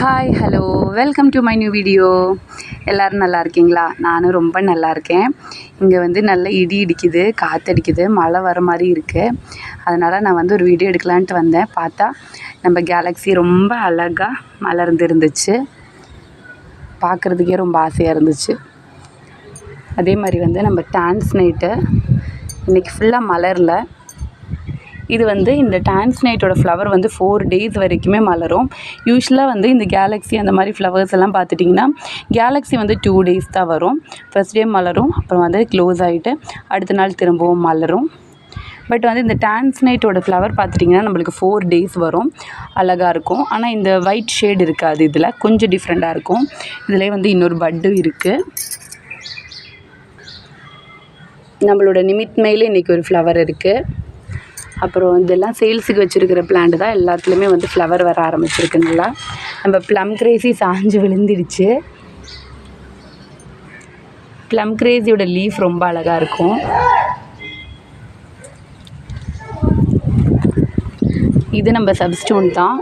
Hi hello welcome to my new video எல்லோரும் நல்லா இருக்கீங்களா? நானும் ரொம்ப நல்லா இருக்கேன். இங்கே வந்து நல்ல இடி இடிக்குது காற்றடிக்குது மழை வர மாதிரி இருக்குது அதனால் நான் வந்து ஒரு வீடியோ எடுக்கலான்ட்டு வந்தேன். பார்த்தா நம்ம கேலக்ஸி ரொம்ப அழகாக மலர்ந்து இருந்துச்சு பார்க்குறதுக்கே ரொம்ப ஆசையாக இருந்துச்சு. அதே மாதிரி வந்து நம்ம டான்ஸ் நைட்டு இன்றைக்கி ஃபுல்லாக மலரில். இது வந்து இந்த டான்ஸ்னைட்டோட ஃப்ளவர் வந்து ஃபோர் டேஸ் வரைக்குமே மலரும். யூஸ்வலாக வந்து இந்த கேலக்ஸி அந்த மாதிரி ஃப்ளவர்ஸ் எல்லாம் பார்த்துட்டிங்கன்னா கேலக்ஸி வந்து டூ டேஸ் தான் வரும். ஃபர்ஸ்ட் டே மலரும் அப்புறம் வந்து க்ளோஸ் ஆகிட்டு அடுத்த நாள் திரும்பவும் மலரும். பட் வந்து இந்த டான்ஸ்னைட்டோட ஃப்ளவர் பார்த்துட்டிங்கன்னா நம்மளுக்கு ஃபோர் டேஸ் வரும். அழகாக இருக்கும். ஆனால் இந்த ஒயிட் ஷேட் இருக்காது இதில். கொஞ்சம் டிஃப்ரெண்ட்டாக இருக்கும். இதிலே வந்து இன்னொரு பட்டு இருக்குது நம்மளோட நிமித்மையில் இன்றைக்கி ஒரு ஃப்ளவர் இருக்குது அப்புறம் இதெல்லாம் சேல்ஸுக்கு வச்சுருக்கிற பிளான்ட் தான் எல்லாத்துலேயுமே வந்து ஃப்ளவர் வர ஆரம்பிச்சிருக்கு நல்லா. நம்ம ப்ளம் கிரேசி சாஞ்சு விழுந்துடுச்சு. ப்ளம் கிரேசியோட லீஃப் ரொம்ப அழகாக இருக்கும். இது நம்ம சப்ஸ்டூன் தான்.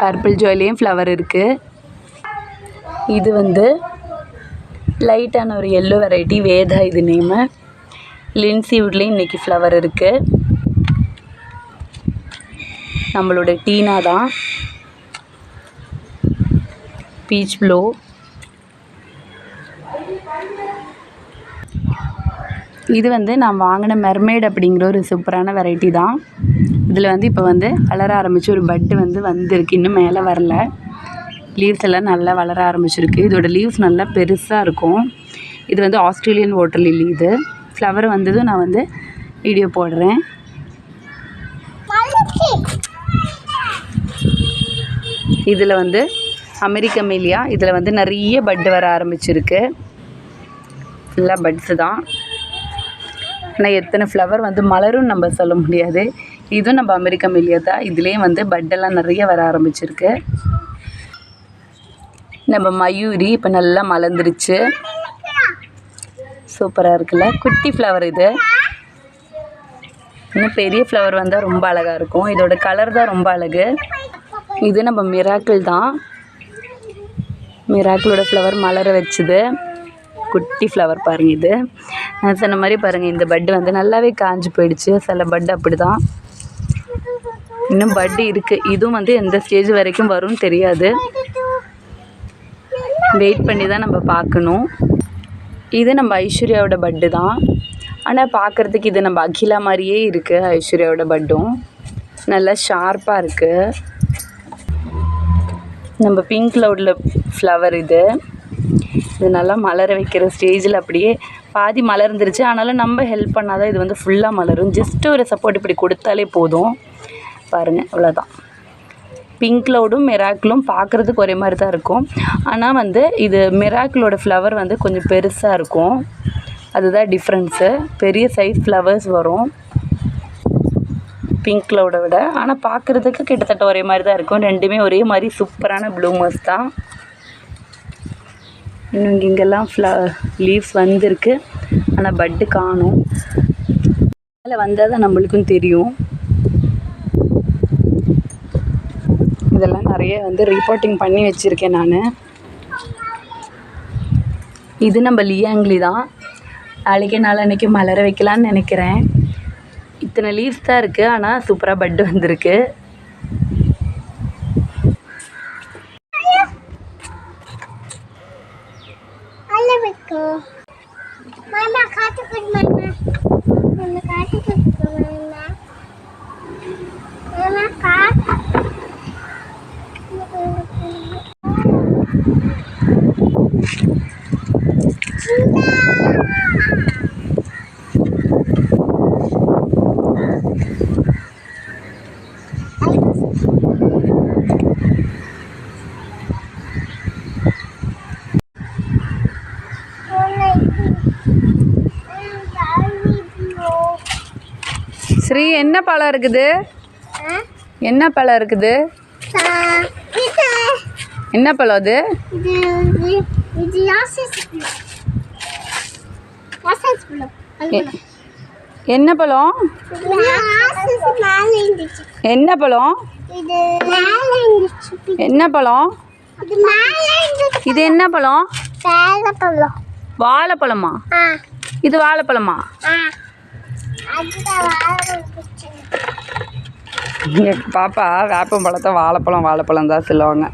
பர்பிள் ஜோலியும் ஃப்ளவர் இருக்குது இது வந்து லைட்டான ஒரு எல்லோ வெரைட்டி வேதா இது நேமு லின்சி வுட்லேயும் இன்றைக்கி ஃப்ளவர் இருக்குது நம்மளோட டீனா தான். பீச் ப்ளூ இது வந்து நான் வாங்கின மெர்மேட் அப்படிங்கிற ஒரு சூப்பரான வெரைட்டி தான். இதில் வந்து இப்போ வந்து வளர ஆரம்பித்து ஒரு பட்டு வந்து வந்திருக்கு. இன்னும் மேலே வரல. லீவ்ஸ் எல்லாம் நல்லா வளர ஆரம்பிச்சிருக்கு. இதோட லீவ்ஸ் நல்லா பெருசாக இருக்கும். இது வந்து ஆஸ்திரேலியன் வாட்டர் லில்லி இது. ஃப்ளவர் வந்ததும் நான் வந்து வீடியோ போடுறேன். இதில் வந்து அமெரிக்க மெலியா இதில் வந்து நிறைய பட்டு வர ஆரம்பிச்சிருக்கு. ஃபுல்லாக பட்ஸு தான். ஆனால் எத்தனை ஃப்ளவர் வந்து மலரும் நம்ம சொல்ல முடியாது. இதுவும் நம்ம அமெரிக்க மெலியா தான். இதுலேயும் வந்து பட்டெல்லாம் நிறைய வர ஆரம்பிச்சிருக்கு. நம்ம மயூரி இப்போ நல்லா மலர்ந்துருச்சு. சூப்பராக இருக்குல்ல? குட்டி ஃப்ளவர் இது. இன்னும் பெரிய ஃப்ளவர் வந்தால் ரொம்ப அழகாக இருக்கும். இதோட கலர் தான் ரொம்ப அழகு. இது நம்ம மிராக்கிள் தான். மிராக்கிளோட ஃப்ளவர் மலர வச்சுது. குட்டி ஃப்ளவர் பாருங்கள் இது. நான் சொன்ன மாதிரி பாருங்கள் இந்த பட்டு வந்து நல்லாவே காஞ்சி போயிடுச்சு. சில பட்டு அப்படி தான் இன்னும் பட்டு இருக்குது இதுவும் வந்து எந்த ஸ்டேஜ் வரைக்கும் வரும்னு தெரியாது. வெயிட் பண்ணி தான் நம்ம பார்க்கணும். இது நம்ம ஐஸ்வர்யாவோட பட்டு தான். ஆனால் பார்க்குறதுக்கு இது நம்ம அகிலா மாதிரியே இருக்குது ஐஸ்வர்யாவோட பட்டும். நல்லா ஷார்ப்பாக இருக்குது நம்ம பிங்க் க்ளவுடில் ஃப்ளவர் இது. இது நல்லா மலர வைக்கிற ஸ்டேஜில் அப்படியே பாதி மலர்ந்துருச்சு. ஆனாலும் நம்ம ஹெல்ப் பண்ணால் தான் இது வந்து ஃபுல்லாக மலரும். ஜஸ்ட் ஒரு சப்போர்ட் இப்படி கொடுத்தாலே போதும். பாருங்கள் அவ்வளோதான் பிங்க் க்ளவுடும் மிராக்கிளும் பார்க்குறதுக்கு ஒரே மாதிரி தான் இருக்கும். ஆனால் வந்து இது மிராக்கிளோட ஃப்ளவர் வந்து கொஞ்சம் பெருசாக இருக்கும். அதுதான் டிஃப்ரென்ஸு பெரிய சைஸ் ஃப்ளவர்ஸ் வரும். பிங்க் க்ளவுடை விட. ஆனால் பார்க்குறதுக்கு கிட்டத்தட்ட ஒரே மாதிரி தான் இருக்கும். ரெண்டுமே ஒரே மாதிரி சூப்பரான ப்ளூமர்ஸ் தான். இன்னும் இங்கே இங்கெல்லாம் ஃப்ள லீவ்ஸ் வந்திருக்கு. ஆனால் பட்டு காணும். அதில் வந்தால் தான் நம்மளுக்கும் தெரியும். இதெல்லாம் நிறைய வந்து ரிப்போர்ட்டிங் பண்ணி வச்சுருக்கேன் நான். இது நம்ம லியாங்லி தான். நாளைக்கு நாளன்னைக்கு மலர வைக்கலான்னு நினைக்கிறேன். இத்தனை லீவ்ஸ் தான் இருக்குது ஆனால் சூப்பராக பட்டு வந்திருக்கு. காட்டு ஸ்ரீ என்ன பழம் இருக்குது? என்ன பழம் இருக்குது? என்ன பழம் அது? என்ன பழம்? என்ன பழம்? என்ன பழம்? இது என்ன பழம்? வாழைப்பழமா. இது வாழைப்பழமா? பாப்பா வேப்பம் பழத்தை வாழைப்பழம் வாழைப்பழம் தான் சொல்லுவாங்க.